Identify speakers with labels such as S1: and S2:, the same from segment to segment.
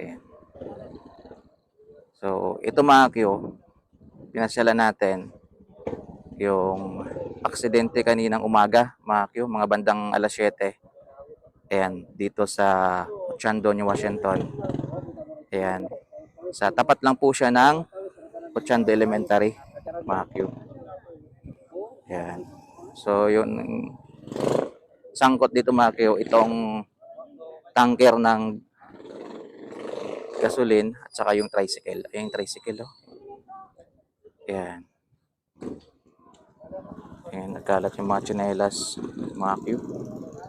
S1: Ayan. So, ito mga Kyo, pinasyalan natin yung aksidente kaninang umaga, mga Kyo, mga bandang alas 7. Ayan, dito sa Ochando, New Washington. Ayan. Sa tapat lang po siya ng Ochando Elementary, mga Kyo. Ayan. So, yun, sangkot dito mga Kyo, itong tanker ng gasoline at saka yung tricycle. Ayan yung tricycle, oh. Ayan. Ayan, nagkalat yung mga tsinelas, mga Q.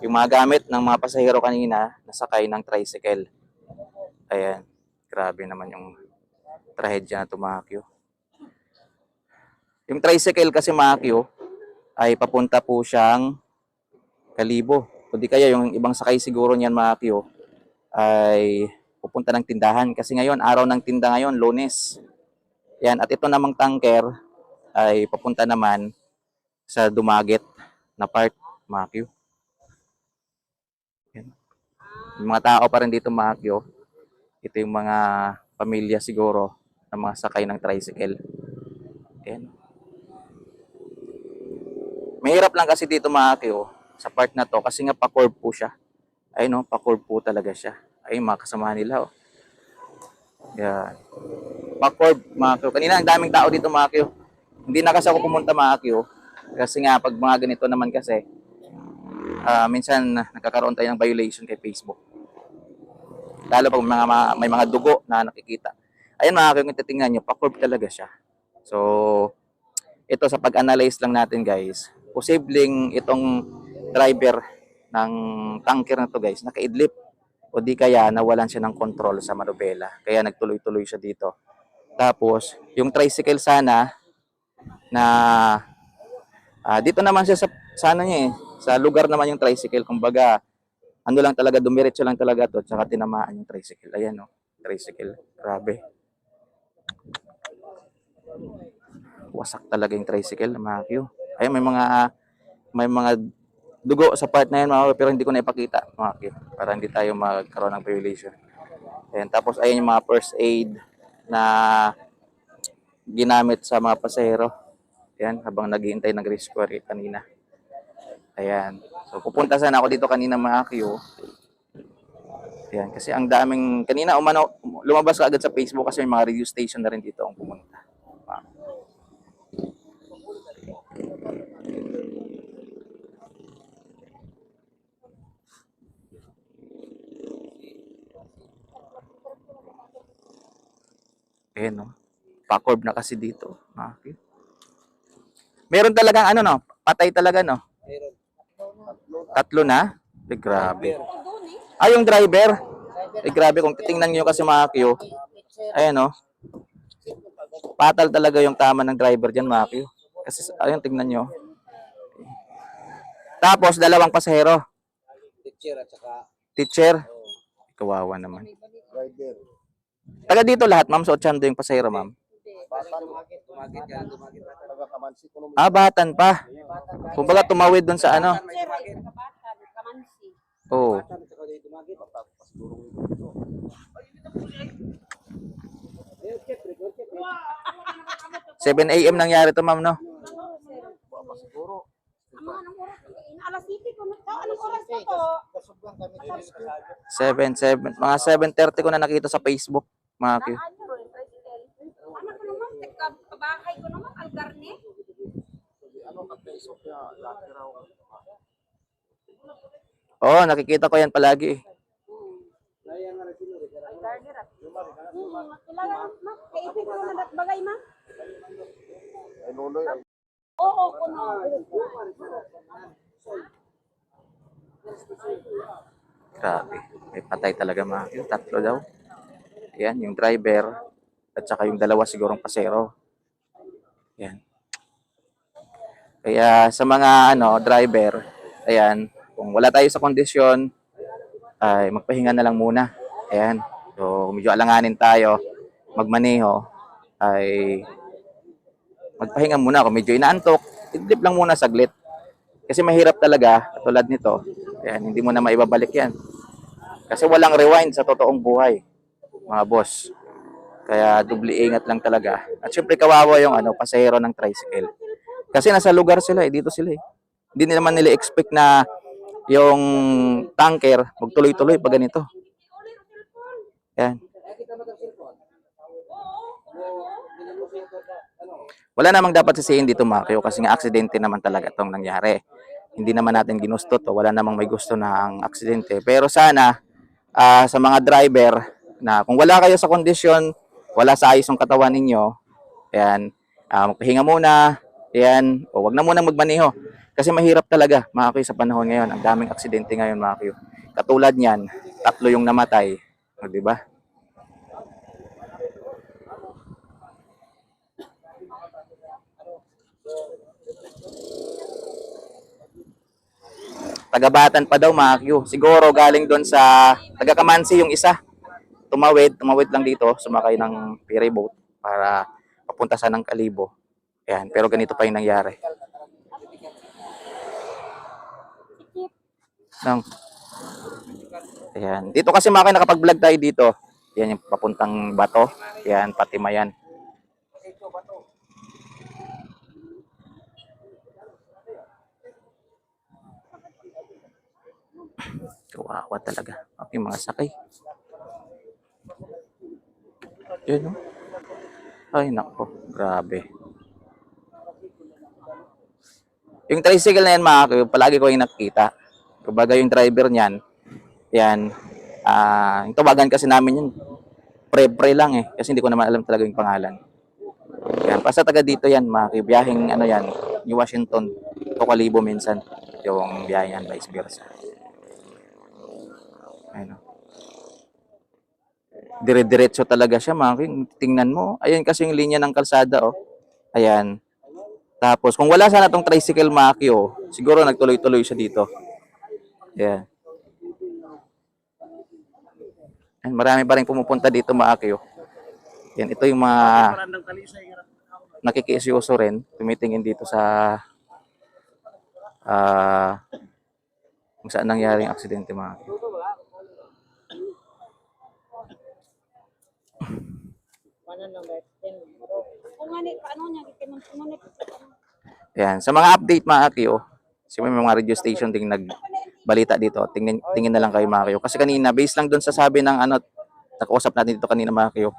S1: Yung mga gamit ng mga pasahero kanina, nasakay ng tricycle. Ayan. Grabe naman yung trahedya na Q. Yung tricycle kasi, Q, ay papunta po siyang Kalibo. Kundi kaya yung ibang sakay siguro niyan, Q, ay pupunta ng tindahan. Kasi ngayon, araw ng tinda ngayon, lunes. Yan, at ito namang tanker ay papunta naman sa Dumaget na part, mga Q. Yung mga tao pa rin dito, mga. Ito yung mga pamilya siguro ng mga sakay ng tricycle. Yan. Mahirap lang kasi dito, mga sa part na to kasi nga pa-curve po siya. Ay no, pa-curve po talaga siya. Ay, mga kasamahan nila, oh. Yan. Pa-curve, mga Q. Kanina, ang daming tao dito, mga Q. Hindi na kasi ako pumunta, mga Q. Kasi nga, pag mga ganito naman kasi, ah minsan nagkakaroon tayo ng violation kay Facebook. Lalo pag mga, mga, may mga dugo na nakikita. Ayan, mga Q, kung titingnan nyo, pa-curve talaga siya. So, ito sa pag-analyze lang natin, guys. Posibleng itong driver ng tanker na to, guys, nakaidlip o di kaya nawalan siya ng control sa manubela. Kaya nagtuloy-tuloy siya dito. Tapos, yung tricycle sana na ah, dito naman siya sa, sa ano niya eh, sa lugar naman yung tricycle. Kumbaga, ano lang talaga, dumiretso lang talaga to, tsaka tinamaan yung tricycle. Ayan o, tricycle. Grabe. Wasak talaga yung tricycle, mga Q. Ayan, may mga, may mga dugo sa part na yun, mga pero hindi ko na ipakita, mga Q, para hindi tayo magkaroon ng violation. Ayan, tapos ayan yung mga first aid na ginamit sa mga pasahero. Ayan, habang naghihintay ng rescue kanina. Ayan. So, pupunta sana ako dito kanina mga Q. Ayan, kasi ang daming, kanina umano, lumabas ka agad sa Facebook kasi may mga radio station na rin dito ang pumunta. Ah. Ayan, no? Pa-curve na kasi dito. Q. Meron talagang ano, no? Patay talaga, no?
S2: Meron.
S1: Tatlo na? Eh, grabe. Ah, yung driver? Eh, grabe. Kung titingnan nyo kasi mga Q, ayan, no? Patal talaga yung tama ng driver dyan, mga Q. Kasi, ayun, tingnan nyo. Tapos, dalawang pasahero.
S2: Teacher at saka
S1: Teacher. Kawawa naman.
S2: rider.
S1: Taga dito lahat, ma'am. Sa Ochando yung pasahero, ma'am. Ah, batan pa. Kumbaga, tumawid dun sa ano.
S2: Check.
S1: 7 a.m. nangyari to, ma'am, no?
S2: Siguro.
S3: Alas 7 ko na to. Anong oras na to?
S2: Kasuglan kami sa rescue.
S1: 7, 7, mga 7.30 ko na nakita sa Facebook,
S3: tricycle. Anak ko naman, kabahay ko naman, algarne.
S2: Ano ka peso kaya laki raw.
S1: Oo, oh, nakikita ko yan palagi.
S3: Algarne rat. Hmm, kailangan, ma. Kaipin ko naman at bagay, ma.
S2: Ay
S3: Oo, kuno.
S1: Grabe. May patay talaga mga Q. Tatlo daw. Yan, yung driver. At saka yung dalawa sigurong pasero. Yan. Kaya sa mga ano driver, ayan, kung wala tayo sa kondisyon, ay magpahinga na lang muna. Ayan. So, medyo alanganin tayo, magmaneho, ay magpahinga muna. Kung medyo inaantok, idlip lang muna saglit. Kasi mahirap talaga, katulad nito, ayan, hindi mo na maibabalik yan. Kasi walang rewind sa totoong buhay. Mga boss. Kaya dubli ingat lang talaga. At syempre kawawa yung ano, pasahero ng tricycle. Kasi nasa lugar sila eh, dito sila eh. Hindi naman nila expect na yung tanker magtuloy-tuloy pag ganito. Yan. Wala namang dapat sisihin dito Makyo kasi nga aksidente naman talaga itong nangyari. Hindi naman natin ginusto to, wala namang may gusto na ang aksidente. Pero sana ah, sa mga driver na kung wala kayo sa kondisyon, wala sa ayos ang katawan ninyo, yan, ah, magpahinga muna, yan, o wag na muna magmaneho. Kasi mahirap talaga, mga kuya, sa panahon ngayon. Ang daming aksidente ngayon, mga kuya. Katulad niyan, tatlo yung namatay. O, di ba? Tagabatan pa daw, mga kuya. Siguro galing doon sa taga-Kamansi yung isa. Tumawid, tumawid lang dito, sumakay ng ferry boat para papunta sa ng Kalibo. Yan, pero ganito pa yung nangyari. Nang. Ayan. Dito kasi mga kayo, nakapag-vlog tayo dito. Yan yung papuntang bato. Yan, Patimayan. Kawawa talaga. Okay, mga sakay. Yun, no? Ay, nako. Grabe. Yung tricycle na yan, mga kayo, palagi ko yung nakita. Kumbaga yung driver niyan, yan, ah, yung tawagan kasi namin yun, pre-pre lang eh, kasi hindi ko naman alam talaga yung pangalan. Yan, basta taga dito yan, mga kayo, biyaheng ano yan, New Washington, to Kalibo minsan, yung biyahe yan, vice versa. Ayun, oh. Dire-diretso talaga siya, mga kayo, tingnan mo, ayan kasi yung linya ng kalsada, oh. Ayan, tapos, kung wala sana tong tricycle Makio, siguro nagtuloy-tuloy siya dito. Yeah. And marami pa rin pumupunta dito Makio. Yan, ito yung mga nakikiisyoso rin, tumitingin dito sa ah kung saan nangyari ang aksidente Makio.
S3: Kung nga ni, paano niya, kikinong sumunod.
S1: Yan, sa mga update mga Akio, kasi may mga radio station ding nagbalita dito. Tingin, tingin na lang kayo mga Akio. Kasi kanina, based lang doon sa sabi ng ano, nakausap natin dito kanina mga Akio,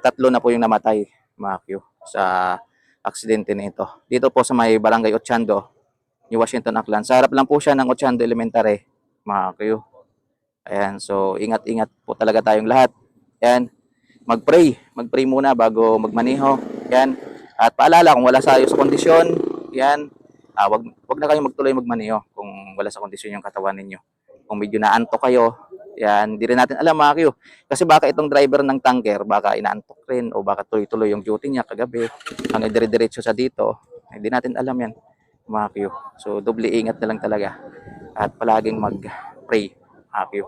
S1: tatlo na po yung namatay mga Akio sa aksidente na ito. Dito po sa may barangay Ochando, New Washington, Aklan. Sa harap lang po siya ng Ochando Elementary, mga Akio. Ayan, so ingat-ingat po talaga tayong lahat. Ayan, mag-pray. Mag-pray muna bago magmaneho. Yan. At paalala, kung wala sa ayos kondisyon, yan, ah, wag, wag na kayong magtuloy magmaneho kung wala sa kondisyon yung katawan ninyo. Kung medyo naantok kayo, yan, di rin natin alam mga kayo. Kasi baka itong driver ng tanker, baka inaantok rin o baka tuloy-tuloy yung duty niya kagabi. Ang dire-diretso sa dito, hindi natin alam yan mga kayo. So, doble ingat na lang talaga. At palaging mag-pray mga kayo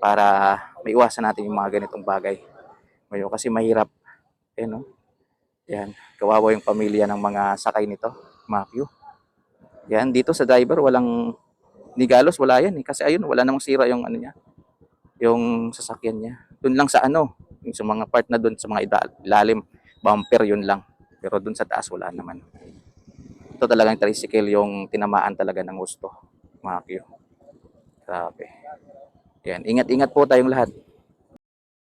S1: para maiwasan natin yung mga ganitong bagay. Ngayon, kasi mahirap. Eh, no? Yan. Kawawa yung pamilya ng mga sakay nito. Q. Yan. Dito sa driver, walang nigalos. Wala yan. Eh. Kasi ayun, wala namang sira yung ano niya. Yung sasakyan niya. Doon lang sa ano. Yung sa mga part na doon sa mga ilalim. Bumper, yun lang. Pero doon sa taas, wala naman. Ito talagang tricycle yung tinamaan talaga ng gusto. Q. Grabe. Yan. Ingat-ingat po tayong lahat.